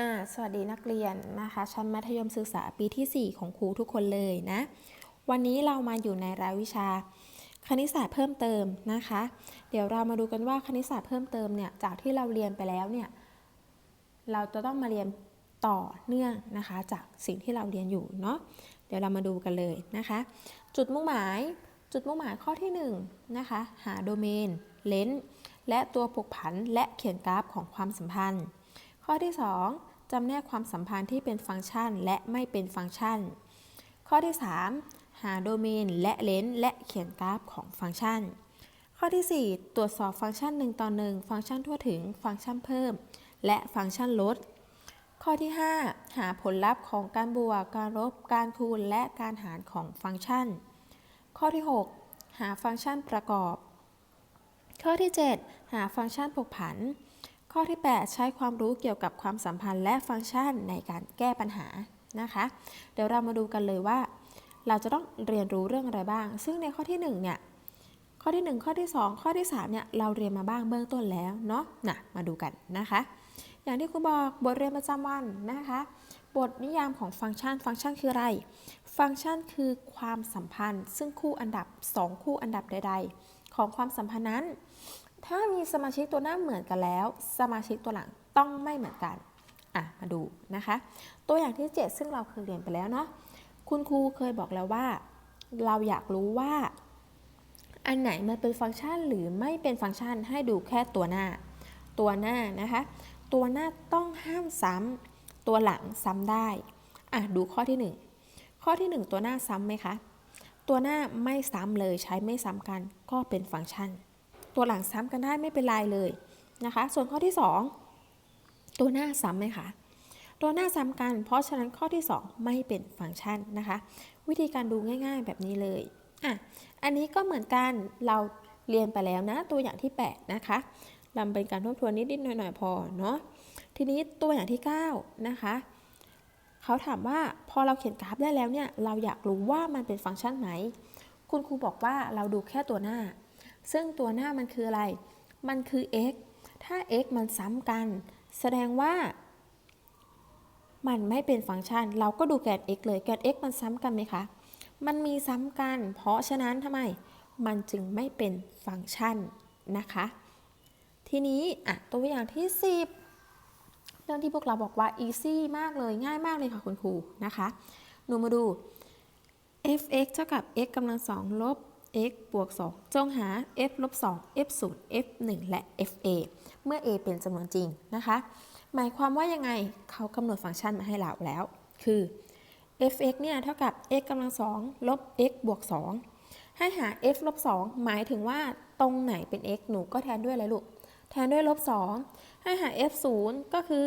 อ่าสวัสดีนักเรียนนะคะชั้นมัธยมศึกษาปีที่ 4 ของครูทุกคนเลยนะ วันนี้เรามาอยู่ในรายวิชา คณิตศาสตร์เพิ่มเติมนะคะ เดี๋ยวเรามาดูกันว่าคณิตศาสตร์เพิ่มเติมเนี่ยจากที่เราเรียนไปแล้วเนี่ยเราจะต้องมาเรียนต่อเนื่องนะคะ จากสิ่งที่เราเรียนอยู่เนาะเดี๋ยวเรามาดูกันเลยนะคะ จุดมุ่งหมายจุดมุ่งหมายข้อที่1นะคะหาโดเมนเลนส์และตัวผกผันและเขียนกราฟของความสัมพันธ์ ข้อที่ 2 จำแนกความสัมพันธ์ที่เป็นฟังก์ชันและไม่เป็นฟังก์ชัน ข้อที่ 3 หาโดเมนและเลนส์และเขียนกราฟของฟังก์ชัน ข้อที่ 4 ตรวจสอบฟังก์ชัน1ต่อ1ฟังก์ชันทั่วถึง ฟังก์ชันเพิ่ม และฟังก์ชันลด ข้อที่ 5 หาผลลัพธ์ของการบวก การลบ การคูณ และการหารของฟังก์ชัน ข้อที่ 6 หาฟังก์ชันประกอบ ข้อที่ 7 หาฟังก์ชันผกผัน ข้อที่ 8 ใช้ความรู้เกี่ยวกับความสัมพันธ์และฟังก์ชันในการแก้ปัญหานะคะ เดี๋ยวเรามาดูกันเลยว่า เราจะต้องเรียนรู้เรื่องอะไรบ้าง ซึ่งในข้อที่1เนี่ยข้อที่ 1 ข้อที่ 2 ข้อที่3เนี่ยเราเรียนมาบ้างเบื้องต้นแล้วเนาะนะมาดูกันนะคะ อย่างที่ครูบอกบทเรียนประจำวันนะคะ บทนิยามของฟังก์ชัน ฟังก์ชันคืออะไร ฟังก์ชันคือความสัมพันธ์ ซึ่งคู่อันดับ 2 คู่อันดับใด ๆ ของความสัมพันธ์นั้น ถ้ามีสมาชิกตัวหน้าเหมือนกันแล้ว สมาชิกตัวหลังต้องไม่เหมือนกัน อะ มาดูนะคะ ตัวอย่างที่ 7 ซึ่งเราเคยเรียนไปแล้วเนาะ คุณครูเคยบอกแล้วว่า เราอยากรู้ว่า อันไหนมันเป็นฟังก์ชันหรือไม่เป็นฟังก์ชันให้ดูแค่ตัวหน้า ตัวหน้านะคะ ตัวหน้าต้องห้ามซ้ำตัวหลังซ้ำได้ อะ ดูข้อที่ 1 ข้อที่ 1 ตัวหน้าซ้ำไหมคะ ตัวหน้าไม่ซ้ำเลยใช้ไม่ซ้ำกันก็เป็นฟังก์ชัน ตัวหลังซ้ำกันได้ไม่เป็นไรเลยนะคะ ส่วนข้อที่ 2 ตัวหน้าซ้ำไหมคะตัวหน้าซ้ำกัน เพราะฉะนั้นข้อที่ 2 ไม่เป็นฟังก์ชันนะคะ วิธีการดูง่าย ๆ แบบนี้เลยอะอันนี้ก็เหมือนกันเราเรียนไปแล้วนะ ตัวอย่างที่8นะคะลำเป็นการทบทวนนิดๆหน่อยๆพอเนาะทีนี้ตัวอย่างที่9นะคะเขาถามว่าพอเราเขียนกราฟได้แล้วเนี่ยเราอยากรู้ว่ามันเป็นฟังก์ชันไหน คุณครูบอกว่าเราดูแค่ตัวหน้า ซึ่งตัวหน้ามันคืออะไร มันคือ x ถ้า x มันซ้ำกัน แสดงว่า มันไม่เป็นฟังก์ชัน เราก็ดูแกน x เลย แกน x มันซ้ำกันไหมคะ มันมีซ้ำกัน เพราะฉะนั้นทำไม มันจึงไม่เป็นฟังก์ชันนะคะ ทีนี้อะตัวอย่างที่ 10 เรื่องที่พวกเราบอกว่า easy มากเลย ง่ายมากเลยค่ะคุณครูนะคะ หนูมาดู f(x) เท่ากับ x กำลังสองลบ x บวก 2 จงหา f ลบ 2 f 0 f 1และ f a เมื่อ a เป็นจำนวนจริงนะคะ หมายความว่ายังไงเขากำหนดฟังก์ชันมาให้เราแล้ว คือ f(x) เนี่ยเท่ากับ x กำลังสองลบ x บวก 2 ให้หา f ลบ 2 หมายถึงว่าตรงไหนเป็น x หนูก็แทนด้วยอะไรลูก แทนด้วยลบ 2 ให้หา f 0ก็คือ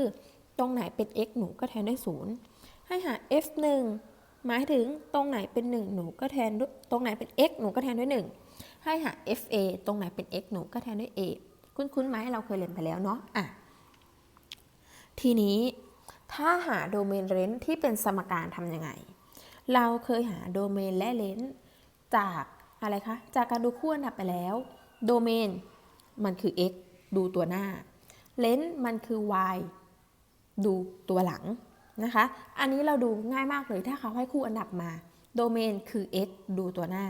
ตรงไหนเป็น x หนูก็แทนด้วย 0 ให้หา f 1 หมายถึงตรงไหนเป็น 1 หนูก็แทนด้วยตรงไหนเป็น x หนูก็แทนด้วย 1 ให้หา fa ตรงไหนเป็น x หนูก็แทนด้วย a คุ้นๆไหมเราเคยเรียนไปแล้วเนาะอะทีนี้ถ้าหาโดเมนเลนส์ที่เป็นสมการทำยังไง เราเคยหาโดเมนและเลนส์จากอะไรคะ จากการดูคู่อันดับไปแล้ว โดเมนมันคือ x ดูตัวหน้า เลนส์มันคือ y ดูตัวหลัง นะคะ อันนี้เราดูง่ายมากเลยถ้าเขาให้คู่อันดับมา โดเมนคือ x ดูตัวหน้า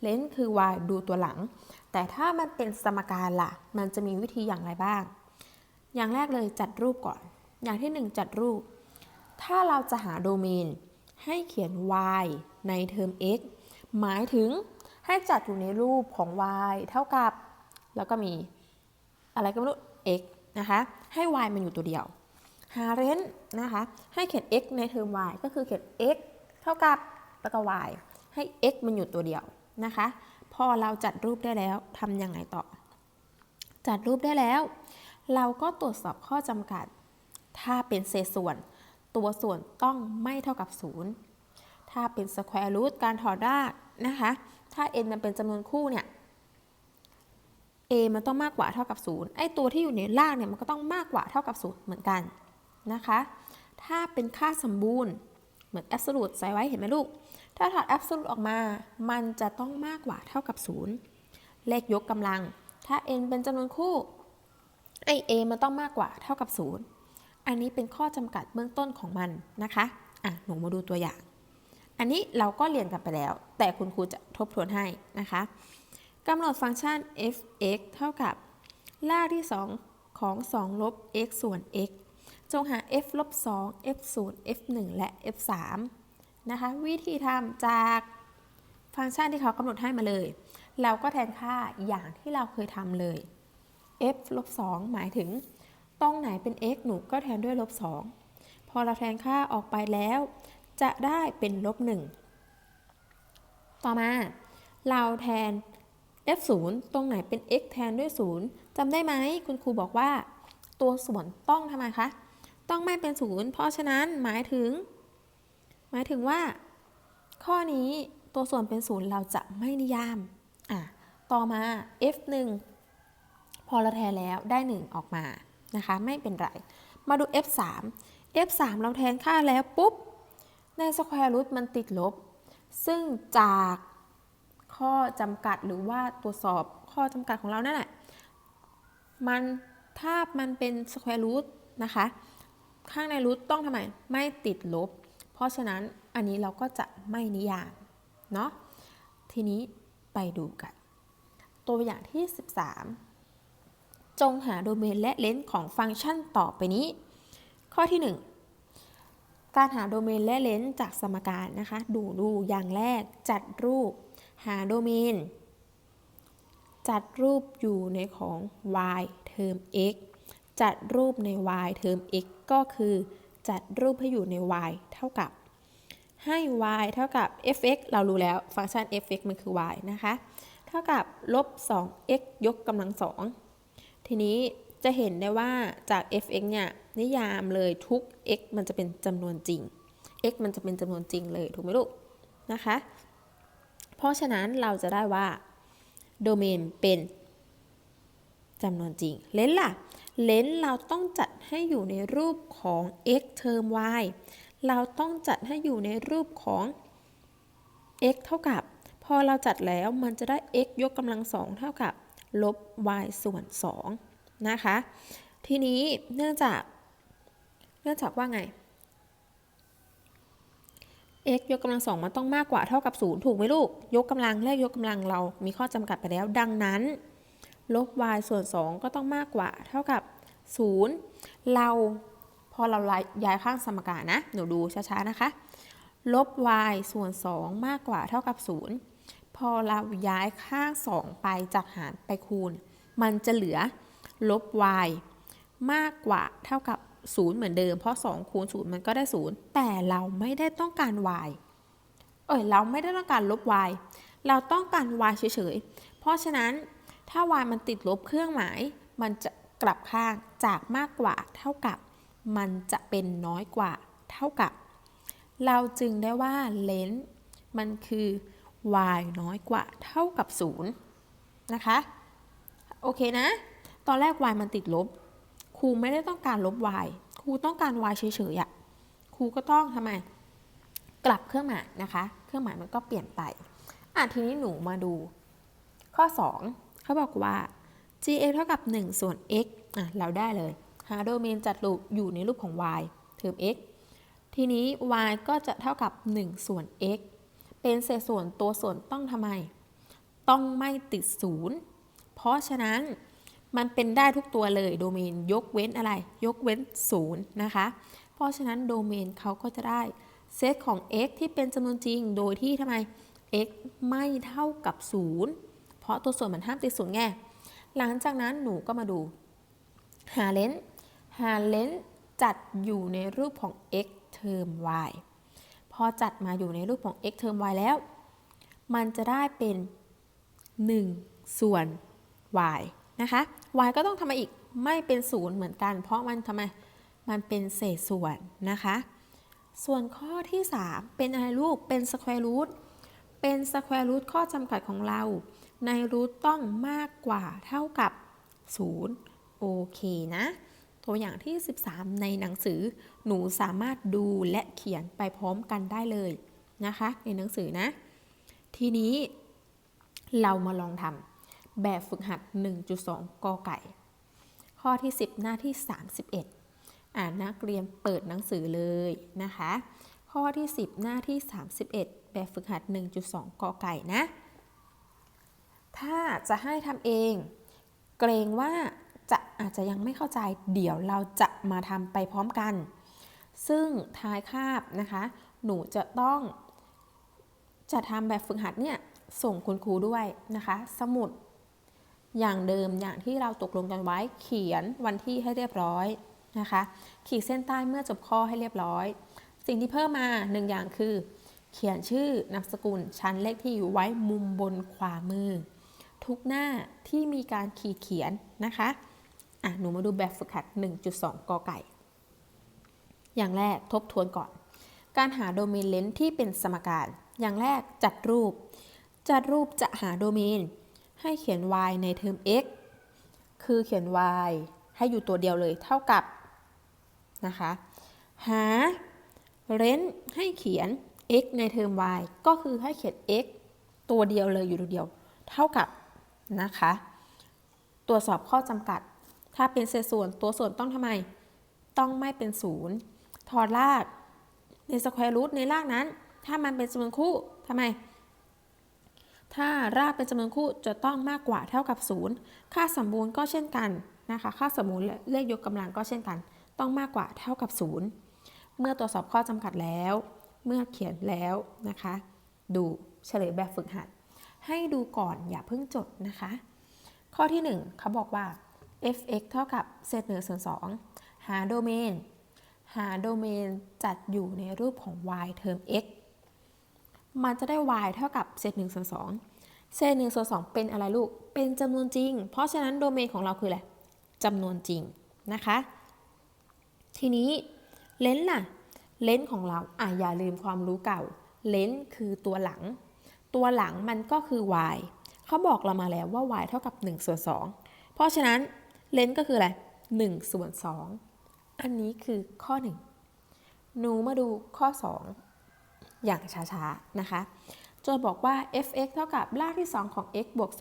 เลนส์คือ y ดูตัวหลัง แต่ถ้ามันเป็นสมการล่ะ มันจะมีวิธีอย่างไรบ้าง อย่างแรกเลยจัดรูปก่อน อย่างที่ 1 จัดรูป ถ้าเราจะหาโดเมน ให้เขียน y ในเทอม x หมายถึงให้จัดอยู่ในรูปของ y เท่ากับ แล้วก็มีอะไรก็ไม่รู้ x นะคะ ให้ y มันอยู่ตัวเดียว หาเรนจ์นะคะให้เขียน x ในเทอม y ก็คือเขียน x เท่ากับแล้วก็ y ให้ x มันอยู่ตัวเดียวนะคะ พอเราจัดรูปได้แล้วทำยังไงต่อ จัดรูปได้แล้ว เราก็ตรวจสอบข้อจำกัด ถ้าเป็นเศษส่วน ตัวส่วนต้องไม่เท่ากับ 0 ถ้าเป็นสแควร์รูทการถอดรากนะคะ ถ้า n มันเป็นจำนวนคู่เนี่ย a มันต้องมากกว่าเท่ากับ 0 ไอตัวที่อยู่ในรากเนี่ยมันก็ต้องมากกว่าเท่ากับ 0 เหมือนกัน นะคะ ถ้าเป็นค่าสมบูรณ์เหมือน absolute ใส่ไว้เห็นไหมลูก ถ้าถอด absolute ออกมา มันจะต้องมากกว่าเท่ากับ 0 เลขยกกำลัง ถ้า n เป็นจำนวนคู่ไอ a มันต้องมากกว่าเท่ากับ 0 อันนี้เป็นข้อจำกัดเบื้องต้นของมันนะคะ อะ หนูมาดูตัวอย่าง อันนี้เราก็เรียนกันไปแล้ว แต่คุณครูจะทบทวนให้นะคะกำหนดฟังก์ชัน f(x) เท่ากับ รากที่ 2 ของ 2 ลบ x ส่วน x จงหา f ลบ2 f 0 f 1และ f 3นะคะ วิธีทำจากฟังก์ชันที่เขากำหนดให้มาเลย เราก็แทนค่าอย่างที่เราเคยทำเลย f ลบ2หมายถึง ตรงไหนเป็น x หนูก็แทนด้วยลบ2พอเราแทนค่าออกไปแล้ว จะได้เป็นลบ1ต่อมา เราแทน f 0ตรงไหนเป็น x แทนด้วย 0จำได้ไหมคุณครูบอกว่า ตัวส่วนต้องทำไมคะ ต้องไม่เป็น0เพราะฉะนั้นหมายถึง หมายถึงว่า ข้อนี้ตัวส่วนเป็น0เราจะไม่นิยามอะต่อมา f 1 พอเราแทนแล้วได้ 1 ออกมานะคะไม่เป็นไร มาดู f 3 f 3 เราแทนค่าแล้วปุ๊บ ในสแควร์รูทมันติดลบ ซึ่งจากข้อจำกัดหรือว่าตรวจสอบข้อจำกัดของเรานั่นแหละมันถ้ามันเป็นสแควร์รูทนะคะ ข้างในรูทต้องทำไม ไม่ติดลบ เพราะฉะนั้นอันนี้เราก็จะไม่นิยาม เนาะ ทีนี้ไปดูกัน ตัวอย่างที่ 13 จงหาโดเมนและเลนส์ของฟังก์ชันต่อไปนี้ ข้อที่ 1 การหาโดเมนและเลนส์จากสมการนะคะ ดูดูอย่างแรกจัดรูป หาโดเมน จัดรูปอยู่ในของ y เทอม x จัดรูปใน y เทอม x ก็คือ จัดรูปให้อยู่ใน y เท่ากับ ให้ y เท่ากับ f(x) เรารู้แล้วฟังก์ชัน f(x) มันคือ y นะคะ เท่ากับลบ 2x ยกกำลังสองทีนี้จะเห็นได้ว่าจาก f(x) เนี่ยนิยามเลยทุก x มันจะเป็นจำนวนจริง x มันจะเป็นจำนวนจริงเลยถูกไหมลูกนะคะ เพราะฉะนั้นเราจะได้ว่าโดเมนเป็นจำนวนจริง เลนส์ล่ะ เลนส์เราต้องจัดให้อยู่ในรูปของ x เทอม y เราต้องจัดให้อยู่ในรูปของ x เท่ากับ พอเราจัดแล้วมันจะได้ x ยกกำลังสองเท่ากับ ลบ y ส่วน2นะคะ ทีนี้เนื่องจาก เนื่องจากว่าไง x ยกกำลังสองมันต้องมากกว่าเท่ากับ 0 ถูกไหมลูก ยกกำลังเลขยกกำลังเรามีข้อจำกัดไปแล้ว ดังนั้น ลบ y ส่วน 2 ก็ต้องมากกว่า เท่ากับ 0 เราพอเราย้ายข้างสมการนะ หนูดูช้าๆนะคะ ลบ y ส่วน 2 มากกว่าเท่ากับ 0 พอเราย้ายข้าง 2 ไปจากหารไปคูณ มันจะเหลือลบ y มากกว่าเท่ากับ 0 เหมือนเดิม เพราะ 2 คูณ 0 มันก็ได้ 0 แต่เราไม่ได้ต้องการ y เอ้ยเราไม่ได้ต้องการลบ y เราต้องการ y เฉยๆ เพราะฉะนั้น ถ้า y มันติดลบเครื่องหมาย มันจะกลับข้างจากมากกว่าเท่ากับ มันจะเป็นน้อยกว่าเท่ากับ เราจึงได้ว่าเลนส์มันคือ y น้อยกว่าเท่ากับ 0 นะคะ โอเคนะ ตอนแรก y มันติดลบ ครูไม่ได้ต้องการลบ y ครูต้องการ y เฉยๆอะครูก็ต้องทำไม กลับเครื่องหมายนะคะ เครื่องหมายมันก็เปลี่ยนไป อะทีนี้หนูมาดูข้อ 2 เขาบอกว่า gx เท่ากับ 1 ส่วน x อะเราได้เลย หาโดเมนจัดรูปอยู่ในรูปของ y เทอม x ทีนี้ y ก็จะเท่ากับ 1 ส่วน x เป็นเศษส่วนตัวส่วนต้องทำไม ต้องไม่ติดศูนย์เพราะฉะนั้นมันเป็นได้ทุกตัวเลยโดเมนยกเว้นอะไร ยกเว้นศูนย์นะคะ เพราะฉะนั้นโดเมนเขาก็จะได้เซตของ x ที่เป็นจำนวนจริงโดยที่ทำไม x ไม่เท่ากับ0 เพราะตัวส่วนมันห้ามติดศูนย์ไง หลังจากนั้นหนูก็มาดู หาเลนส์หาเลนส์จัดอยู่ในรูปของ x เทอม y พอจัดมาอยู่ในรูปของ x เทอม y แล้ว มันจะได้เป็น 1 ส่วน y นะคะ y ก็ต้องทำมาอีกไม่เป็น0เหมือนกัน เพราะมันทำไม มันเป็นเศษส่วนนะคะ ส่วนข้อที่ 3 เป็นอะไรลูก เป็นสแควร์รูท เป็นสแควร์รูทข้อจำกัดของเรา ในรูทต้องมากกว่าเท่ากับ 0 โอเคนะ ตัวอย่างที่ 13 ในหนังสือหนูสามารถดูและเขียนไปพร้อมกันได้เลยนะคะ ในหนังสือนะ ทีนี้เรามาลองทำแบบฝึกหัด 1.2 กอไก่ ข้อที่ 10 หน้าที่ 31 อ่านนักเรียนเปิดหนังสือเลยนะคะ ข้อที่ 10 หน้าที่ 31 แบบฝึกหัด 1.2 กอไก่นะ ถ้าจะให้ทำเอง เกรงว่าจะอาจจะยังไม่เข้าใจ เดี๋ยวเราจะมาทำไปพร้อมกัน ซึ่งท้ายคาบนะคะ หนูจะต้อง จะทำแบบฝึกหัดเนี่ยส่งคุณครูด้วยนะคะ สมุดอย่างเดิมอย่างที่เราตกลงกันไว้เขียนวันที่ให้เรียบร้อยนะคะ ขีดเส้นใต้เมื่อจบข้อให้เรียบร้อย สิ่งที่เพิ่มมาหนึ่งอย่างคือ เขียนชื่อนามสกุลชั้นเลขที่อยู่ไว้มุมบนขวามือ ทุกหน้าที่มีการขีดเขียนนะคะอะหนูมาดูแบบฝึกหัด 1.2 กอไก่ อย่างแรกทบทวนก่อน การหาโดเมนเลนส์ที่เป็นสมการ อย่างแรกจัดรูป จัดรูปจะหาโดเมน ให้เขียน y ในเทอม x คือเขียน y ให้อยู่ตัวเดียวเลยเท่ากับนะคะหาเรนให้เขียน x ในเทอม y ก็คือให้เขียน x ตัวเดียวเลยอยู่ตัวเดียว เท่ากับ นะคะ ตรวจสอบข้อจำกัด ถ้าเป็นเศษส่วนตัวส่วนต้องทำไม ต้องไม่เป็นศูนย์ถอดรากในสแควร์รูทในรากนั้น ถ้ามันเป็นจำนวนคู่ทำไม ถ้ารากเป็นจำนวนคู่จะต้องมากกว่าเท่ากับ0ค่าสมบูรณ์ก็เช่นกันนะคะ ค่าสมบูรณ์และเลขยกกำลังก็เช่นกัน ต้องมากกว่าเท่ากับ0เมื่อตรวจสอบข้อจำกัดแล้ว เมื่อเขียนแล้วนะคะ ดูเฉลยแบบฝึกหัด ให้ดูก่อนอย่าเพิ่งจดนะคะ ข้อที่ 1เขาบอกว่า f(x) เท่ากับเศษ1ส่วน2หาโดเมน หาโดเมนจัดอยู่ในรูปของ y เทอม x มันจะได้ y เท่ากับเศษ1ส่วน2เศษ1ส่วน2เป็นอะไรลูก เป็นจำนวนจริง เพราะฉะนั้นโดเมนของเราคืออะไรจำนวนจริงนะคะ ทีนี้เลนส์ล่ะ เลนส์ของเราอะอย่าลืมความรู้เก่า เลนส์คือตัวหลัง ตัวหลังมันก็คือ y เขาบอกเรามาแล้วว่า y เท่ากับ1ส่วน2เพราะฉะนั้นเลนส์ก็คืออะไร1ส่วน2อันนี้คือข้อ 1 หนูมาดูข้อ 2 อย่างช้าๆ นะคะโจทย์บอกว่า f(x) เท่ากับรากที่ 2 ของ x บวก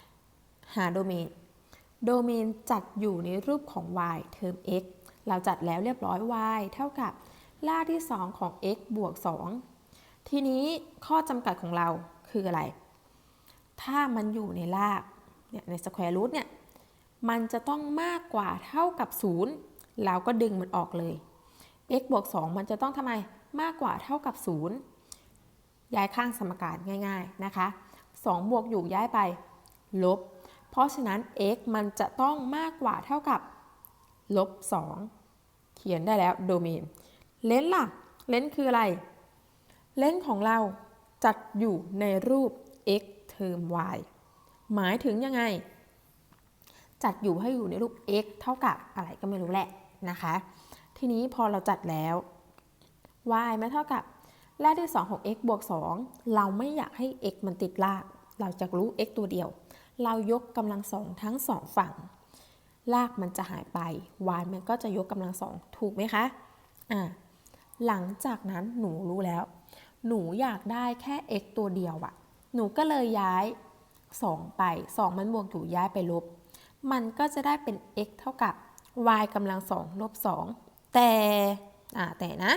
2 หาโดเมน โดเมนจัดอยู่ในรูปของ y เทอม x เราจัดแล้วเรียบร้อย y เท่ากับรากที่ 2 ของ x บวก 2 ทีนี้ข้อจำกัดของเราคืออะไร ถ้ามันอยู่ในรากเนี่ยในสแควร์รูทเนี่ยมันจะต้องมากกว่าเท่ากับ 0 เราก็ดึงมันออกเลย x บวก 2 มันจะต้องทำไมมากกว่าเท่ากับ 0 ย้ายข้างสมการง่าย ๆนะคะ 2 บวกอยู่ย้ายไป ลบ เพราะฉะนั้น x มันจะต้องมากกว่าเท่ากับ ลบ 2 เขียนได้แล้วโดเมน เลนส์ล่ะ เลนส์คืออะไร เลนส์ของเราจัดอยู่ในรูป x เทอม y หมายถึงยังไง จัดอยู่ให้อยู่ในรูป x เท่ากับอะไรก็ไม่รู้แหละนะคะ ทีนี้พอเราจัดแล้ว y ไม่เท่ากับรากที่ 2 ของ x บวก 2 เราไม่อยากให้ x มันติดราก เราจะรู้ x ตัวเดียว เรายกกำลังสองทั้งสองฝั่ง รากมันจะหายไป y มันก็จะยกกำลังสองถูกไหมคะ อ่า หลังจากนั้นหนูรู้แล้ว หนูอยากได้แค่ x ตัวเดียวอะหนูก็เลยย้าย 2 ไป 2 มันบวกอยู่ย้ายไปลบ มันก็จะได้เป็น x เท่ากับ y กำลังสองลบ2แต่อ่าแต่นะ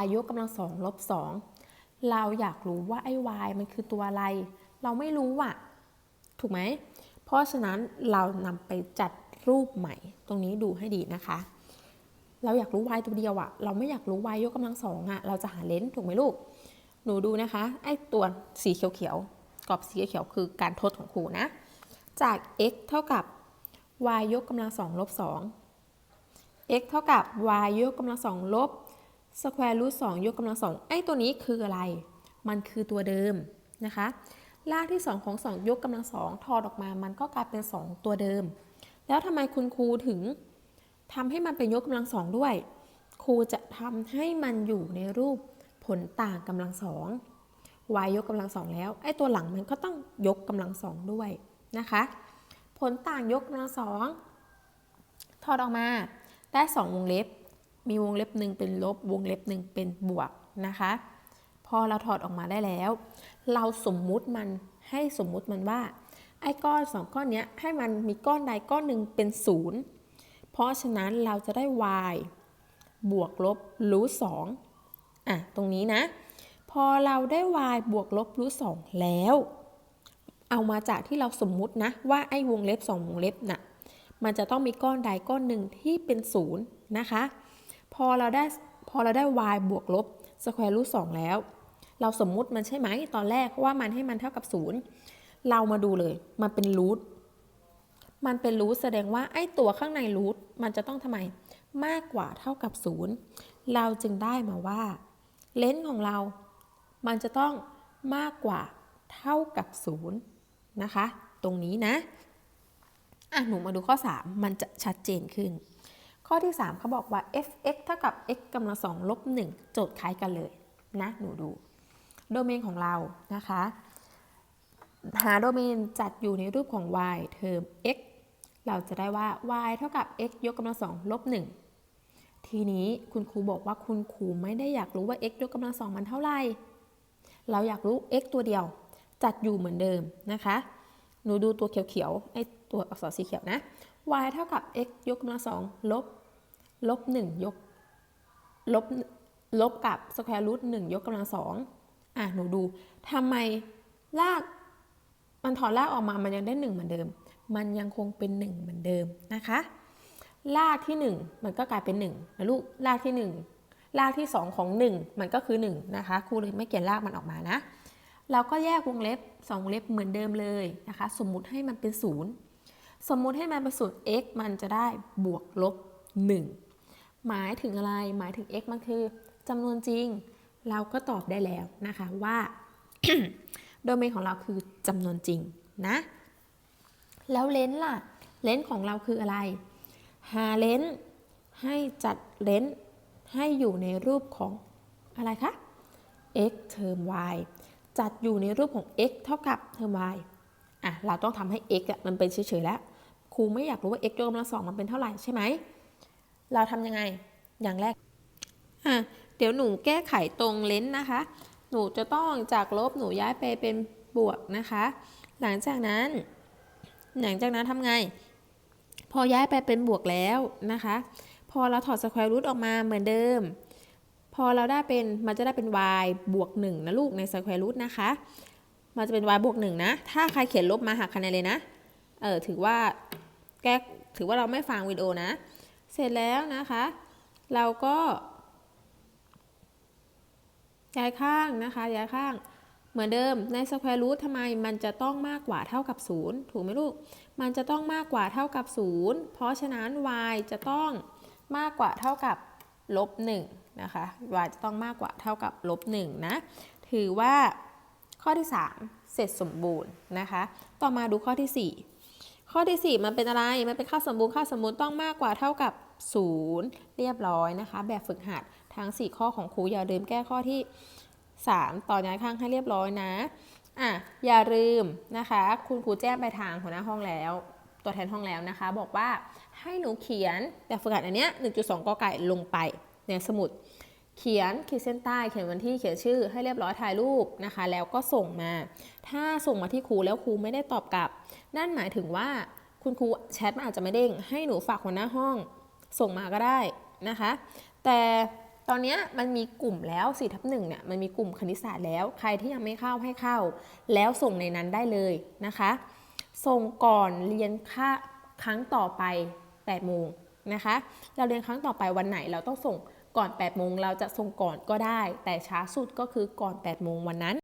y ยกกำลังสองลบ2เราอยากรู้ว่าไอ้ y มันคือตัวอะไร เราไม่รู้อะถูกไหม เพราะฉะนั้นเรานำไปจัดรูปใหม่ ตรงนี้ดูให้ดีนะคะ เราอยากรู้ y ตัวเดียวอะเราไม่อยากรู้ y ยกกำลังสองอะเราจะหาเลนส์ถูกไหมลูก หนูดูนะคะ ไอ้ตัวสีเขียวๆกรอบสีเขียวคือการทดของครูนะ จาก x เท่ากับ y ยกกำลังสองลบสอง x เท่ากับ y ยกกำลังสองลบสแควร์รูทสองยกกำลังสองไอ้ตัวนี้คืออะไร มันคือตัวเดิมนะคะ รากที่ 2 ของ 2 ยกกำลังสองทอดออกมา มันก็กลายเป็น 2 ตัวเดิม แล้วทำไมคุณครูถึง ทำให้มันเป็นยกกำลังสองด้วย ครูจะทำให้มันอยู่ในรูปผลต่างกำลังสอง y ยกกำลังสองแล้ว ไอ้ตัวหลังมันก็ต้องยกกำลังสองด้วยนะคะ ผลต่างยกกำลังสองถอดออกมาได้ 2 วงเล็บ มีวงเล็บหนึ่งเป็นลบ วงเล็บหนึ่งเป็นบวกนะคะ พอเราถอดออกมาได้แล้ว เราสมมุติมันให้สมมุติมันว่า ไอ้ก้อนสองก้อนนี้ให้มันมีก้อนใดก้อนหนึ่งเป็นศูนย์ เพราะฉะนั้นเราจะได้ y บวกลบรูทสองอะ ตรงนี้นะ พอเราได้ y บวกลบรูทสองแล้ว เอามาจากที่เราสมมุตินะ ว่าไอ้วงเล็บสองวงเล็บน่ะ มันจะต้องมีก้อนใดก้อนหนึ่งที่เป็นศูนย์นะคะ พอเราได้พอเราได้ y บวกลบสแควร์รูทสองแล้ว เราสมมุติมันใช่ไหมตอนแรกว่ามันให้มันเท่ากับศูนย์เรามาดูเลย มันเป็นรูท มันเป็นรูทแสดงว่าไอ้ตัวข้างในรูทมันจะต้องทำไมมากกว่าเท่ากับศูนย์เราจึงได้มาว่า เลนส์ของเรา มันจะต้องมากกว่าเท่ากับศูนย์นะคะ ตรงนี้นะอะหนูมาดูข้อ 3 มันจะชัดเจนขึ้น ข้อที่ 3เขาบอกว่า f(x) เท่ากับ x กำลังสองลบ1โจทย์คล้ายกันเลยนะ หนูดู โดเมนของเรานะคะ หาโดเมนจัดอยู่ในรูปของ y เทอม x เราจะได้ว่า y เท่ากับ x ยกกำลังสองลบ1ทีนี้คุณครูบอกว่าคุณครูไม่ได้อยากรู้ว่า x ยกกำลังสองมันเท่าไหร่ เราอยากรู้ x ตัวเดียว จัดอยู่เหมือนเดิมนะคะ หนูดูตัวเขียวๆไอตัวอักษรสีเขียวนะ y เท่ากับ x ยกกำลังสองลบลบ1ยกลบลบกับสแควร์รูทหนึ่งยกกำลังสองอะหนูดูทำไมลากมันถอนลากออกมามันยังได้1เหมือนเดิม มันยังคงเป็น 1 เหมือนเดิมนะคะลากที่ 1 มันก็กลายเป็น1นะลูกลากที่1ลากที่ 2 ของ 1 มันก็คือ1นะคะ ครูเลยไม่เขียนลากมันออกมานะ เราก็แยกวงเล็บ2วงเล็บเหมือนเดิมเลยนะคะ สมมุติให้มันเป็น 0 สมมุติให้มันเป็นศูนย์ x มันจะได้บวกลบ 1 หมายถึงอะไร หมายถึง x มันคือจำนวนจริง เราก็ตอบได้แล้วนะคะว่า โดเมนของเราคือจำนวนจริงนะ แล้วเลนส์ล่ะ เลนส์ของเราคืออะไร หาเลนส์ให้จัดเลนส์ให้อยู่ในรูปของอะไรคะ x เทอม y จัดอยู่ในรูปของ x เท่ากับเทอม y อะ เราต้องทำให้ x อะมันเป็นเฉยๆแล้ว ครูไม่อยากรู้ว่า x ยกกำลังสองมันเป็นเท่าไหร่ใช่ไหม เราทำยังไง อย่างแรก อะ เดี๋ยวหนูแก้ไขตรงเลนส์นะคะ หนูจะต้องจากลบหนูย้ายไปเป็นบวกนะคะ หลังจากนั้น หลังจากนั้นทำไง พอย้ายไปเป็นบวกแล้วนะคะ พอเราถอดสแควร์รูทออกมาเหมือนเดิม พอเราได้เป็นมันจะได้เป็น y บวก1นะลูกในสแควร์รูทนะคะ มันจะเป็น y บวก1นะ ถ้าใครเขียนลบมาหักคะแนนเลยนะ เออถือว่าแก้ถือว่าเราไม่ฟังวิดีโอนะ เสร็จแล้วนะคะ เราก็ย้ายข้างนะคะย้ายข้าง เหมือนเดิมในสแควร์รูททำไมมันจะต้องมากกว่าเท่ากับ 0 ถูกไหมลูก มันจะต้องมากกว่าเท่ากับ 0 เพราะฉะนั้น y จะต้องมากกว่าเท่ากับลบ1นะคะ y จะต้องมากกว่าเท่ากับลบ1นะ ถือว่าข้อที่ 3 เสร็จสมบูรณ์นะคะ ต่อมาดูข้อที่ 4 ข้อที่ 4 มันเป็นอะไร มันเป็นค่าสมบูรณ์ค่าสมบูรณ์ต้องมากกว่าเท่ากับ 0 เรียบร้อยนะคะ แบบฝึกหัดทั้ง 4 ข้อของครูอย่าลืมแก้ข้อที่ 3 ต่อย้ายข้างให้เรียบร้อยนะอะอย่าลืมนะคะ คุณครูแจ้งไปทางหัวหน้าห้องแล้ว ตัวแทนห้องแล้วนะคะ บอกว่าให้หนูเขียนแบบฝึกหัดอันเนี้ย1.2กอไก่ลงไปในสมุด เขียนขีดเส้นใต้เขียนวันที่เขียนชื่อให้เรียบร้อยถ่ายรูปนะคะ แล้วก็ส่งมา ถ้าส่งมาที่ครูแล้วครูไม่ได้ตอบกลับ นั่นหมายถึงว่าคุณครูแชทมันอาจจะไม่เด้งให้หนูฝากหัวหน้าห้องส่งมาก็ได้นะคะ แต่ ตอนนี้มันมีกลุ่มแล้ว4ทับหนึ่งเนี่ยมันมีกลุ่มคณิตศาสตร์แล้ว ใครที่ยังไม่เข้าให้เข้า แล้วส่งในนั้นได้เลยนะคะ ส่งก่อนเรียนค่าครั้งต่อไป8โมงนะคะ เราเรียนครั้งต่อไปวันไหนเราต้องส่งก่อน8โมงเราจะส่งก่อนก็ได้ แต่ช้าสุดก็คือก่อน8โมงวันนั้น